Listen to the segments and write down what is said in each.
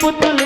put the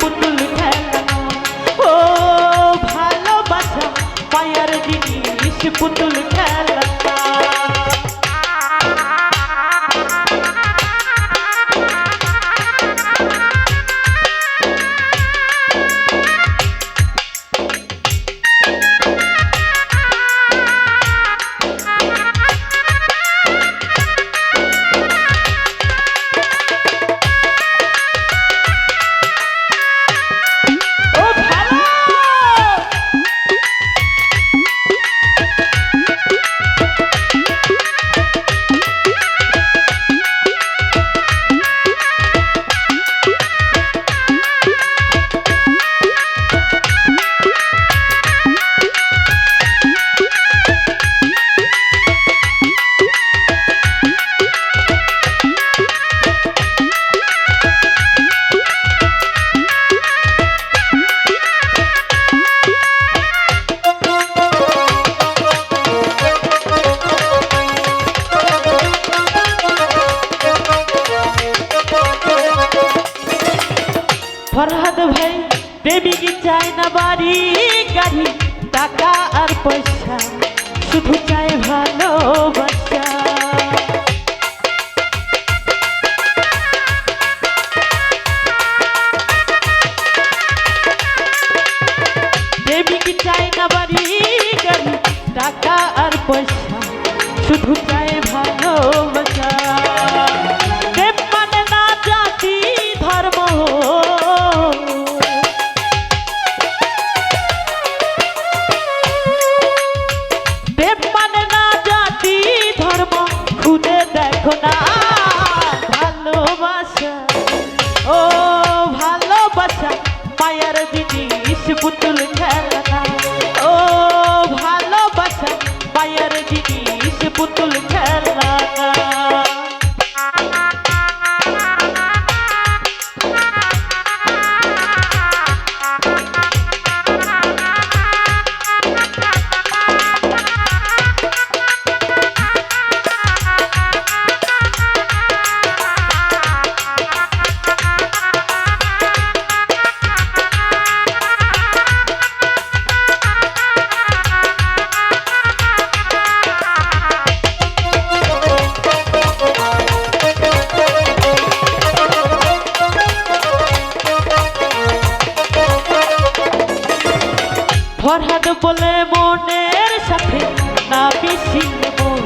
পুতুল খেলানো ও ভালোবাসা জিনিস পুতুল গাড়ি, টাকা আর পয়সা, শুধু চাই ভালোবাসা। দেবী কি চাই না বাড়ি, গাড়ি, টাকা আর পয়সা, শুধু চাই ভালোবাসা। ಪುಟ್ಟಲು বলে মনের সাথে না মন,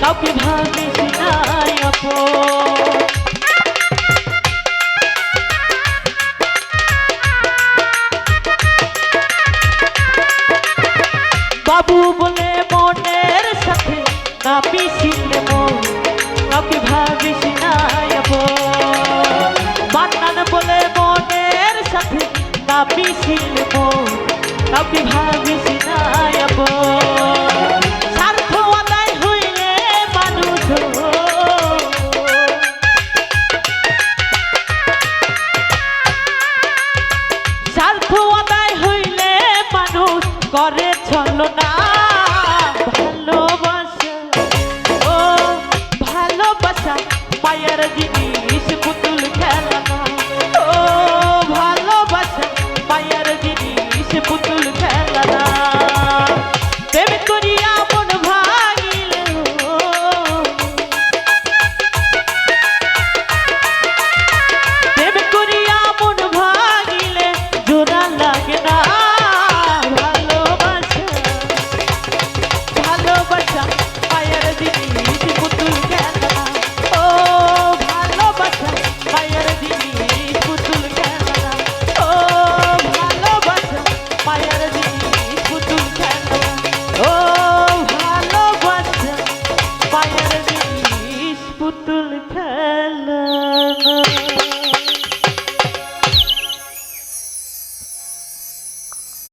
কাউকে ভাবিস নাই বাবু বলে মনের সাথে না মিশিলে কাউকে ভাবিস নাই বান্নান বলে মনের সাথে না মিশিলে কাউকে ভাবিস নাই স্বার্থ আদায় হইলে মানুষ স্বার্থ আদায় হইলে মানুষ করে চলো না ভালোবাসা, ও ভালোবাসা, মায়ের জিনিস।